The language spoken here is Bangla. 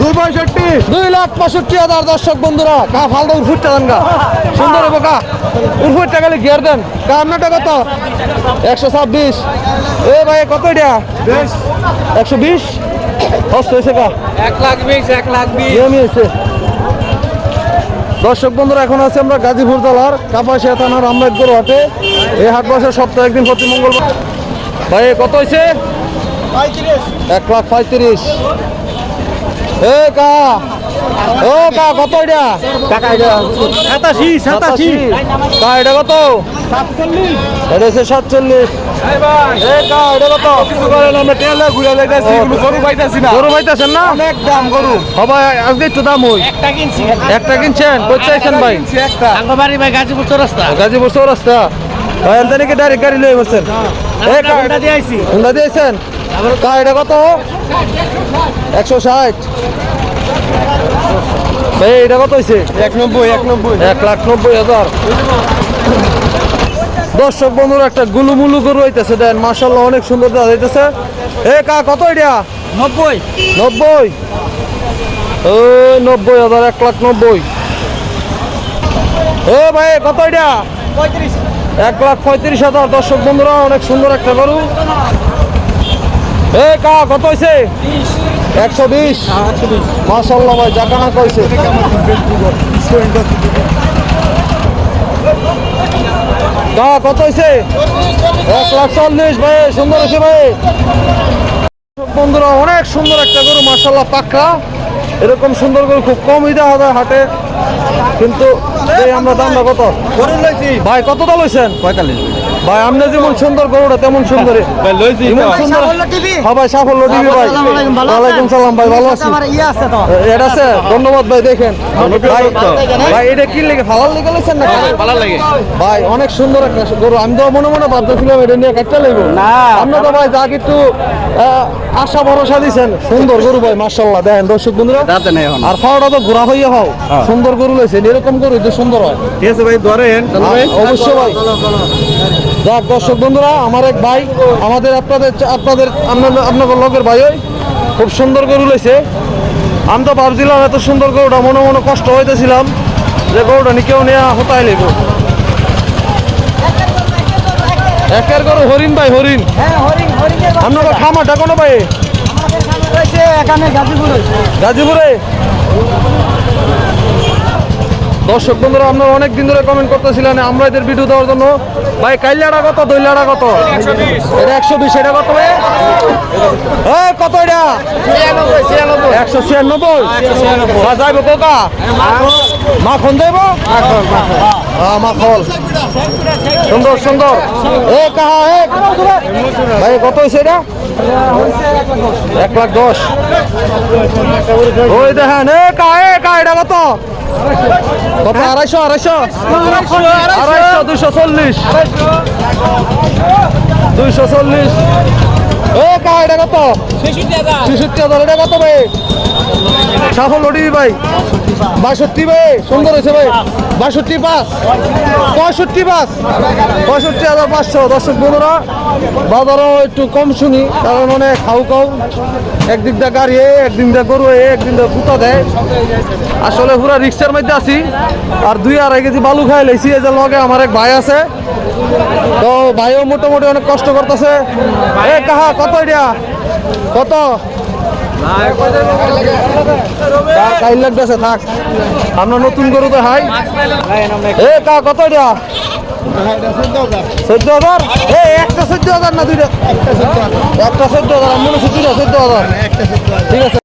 দুই পঁয়ষট্টি। দুই লাখ পঁয়ষট্টি হাজার দর্শক বন্ধুরা কা ফালদা উরফুটটা দেন গা। সুন্দর হব কা উরফুটটা গেলে গিয়ার দেন। কা আপনারটা কত? একশো ছাব্বিশ। এ ভাই কত এটা? বেশ। একশো বিশ? হস্ত হয়েছে কা এক লাখ বিশ এক লাখ বিশ। নিয়মই হয়েছে দর্শক বন্ধুরা এখন আছে আমরা গাজীপুর জেলার কাপাসিয়া থানার আম্বেদকর হাটে। এই হাট বসে সপ্তাহে একদিন প্রতি মঙ্গলবার ভাই কত হয়েছে এক লাখ পঁয়ত্রিশ। এ কা ও কা কত এটা? সাতাশি সাতাশি। কা এটা কত? এটা হচ্ছে সাতচল্লিশ। এ কা এটা কত? আমরা টেলে ঘুরে লেগেছি ও। কোনো গরু পাইতেছি না। গরু পাইতেছেন না? অনেক দাম গরু। সবাই আজকে একটু দাম হই। একটা কিনছি। একটা কিনছেন? কই চাইছেন ভাই? কিনছি একটা। আঙ্গবাড়ি ভাই গাজীপুর চৌরাস্তা। গাজীপুর চৌরাস্তা। ভাই এখান ডাইরেক্ট গাড়ি লয়ে বসছেন হুন্ডা দিয়েছেন? কা এটা কত? একশো ষাট। ভাই এটা কত হয়েছে এক নব্বই এক নব্বই এক লাখ নব্বই হাজার। দর্শক বন্ধুর একটা গুলুমুলু গরু হইতেছে দেন মাসাল্লাহ অনেক সুন্দর দেখা যাইতেছে এ কা কত এটা? নব্বই। নব্বই? ওই নব্বই হাজার এক লাখ নব্বই। ও ভাই কত এটা? পঁয়ত্রিশ। এক লাখ পঁয়ত্রিশ হাজার। দর্শক বন্ধুরা, অনেক সুন্দর একটা গরু। এ কা, কত হয়েছে একশো বিশ। মাসাল্লাহ ভাই জাকানা কইছে। কা, কত হয়েছে এক লাখ চল্লিশ ভাই, সুন্দর হয়েছে ভাই। বন্ধুরা, অনেক সুন্দর একটা গরু মাসাল্লাহ পাক্কা। এরকম সুন্দর করে খুব কমই দেখা যায় হাটে। কিন্তু এই আমরা দামটা কত? ভাই কত দাম লইছেন? পঁয়তাল্লিশ। ভাই আপনি যেমন সুন্দর গরুটা তেমন সুন্দর। ভাই সাফল্য হ্যাঁ ভাই সাফল্য টিভি ভাই। আসসালামু আলাইকুম, ভালো আছেন? ওয়ালাইকুম সালাম ভাই ভালো আছি। ইয়ে আছে এটা আছে? ধন্যবাদ ভাই দেখেন। ভাই ভাই এটা কি লেগে? ফালার লেগে লইছেন না ভালো লাগে। ভাই অনেক সুন্দর একটা গরু। আমি তো মনে মনে ভাবতেছিলাম এটা নিয়ে কাটতে লাগবো। না। আপনি তো ভাই যা একটু আহ, আশা ভরসা দিছেন। সুন্দর গরু ভাই মার্শাল্লাহ দেখেন দর্শক বন্ধুরা। রাতে নেই এখন। আর খাওয়াটা তো ঘোরা হইয়া হও সুন্দর গরু লইছেন। এরকম গরু তো সুন্দর হয়। ঠিক আছে ভাই ধরেন। অবশ্যই ভাই। যাক দর্শক বন্ধুরা আমার এক ভাই আমাদের আপনাদের আপনাদের আপনার- আপনাদের লোকের ভাই ওই খুব সুন্দর গরু লইছে। আমি তো ভাবছিলাম এত সুন্দর গরুটা মনে মনে কষ্ট হইতেছিলাম যে গরুটা নি কেউ নেওয়া হতাই লেব একের গরু হরিণ ভাই হরিণ। হ্যাঁ আপনার খামারটা কোনো ভাই? এখানে গাজীপুরে? দর্শক বন্ধুরা, আপনারা অনেক দিন ধরে কমেন্ট করতেছিলেন, আমরা এদের ভিডিও দেওয়ার জন্য। ভাই কাইলাটা কত দইলাটা কত? এটা একশো বিশ, এটা কত কত এটা? একশো ছিয়ানব্বই। যাইব কোকা? মাখন যাইব হ্যাঁ মাখন। সুন্দর সুন্দর। এ কাহা এ ভাই, কত হয়েছে এটা? এক লাখ দশ। ওই দেখেন এ কা এ কা এটা কত? কত? আড়াইশো আড়াইশো। আড়াইশো দুইশো চল্লিশ। দুইশো চল্লিশ। ও কা এটা কত? ছেষট্টি হাজার। কত ভাই? সাফল ওটিভি ভাই। বাষট্টি ভাই, সুন্দর হয়েছে ভাই। বাষট্টি পাঁচ, পঁয়ষট্টি পাঁচ, পঁয়ষট্টি হাজার পাঁচশো। দর্শক বন্ধুরা, বাজারও একটু কম শুনি, কারণ মানে খাও খাও একদিক দিয়ে গাড়ি একদিন দিয়ে গরু একদিন দিয়ে কুতা দেয়। আসলে পুরা রিক্সার মধ্যে আছি, আর দুই আড়াই কেজি বালু খাই লাইছি এই যে লগে আমার এক ভাই আছে, তো ভাইও মোটামুটি অনেক কষ্ট করতেছে। এ কাহা, কত এটা কত? থাক। আমরা নতুন করে তো হাই। এ কা কত চোদ্দ হাজার? এ, একটা চোদ্দ হাজার না দুইটা? একটা চোদ্দ হাজার। মনে হচ্ছে দুইটা, চোদ্দ হাজার। ঠিক আছে।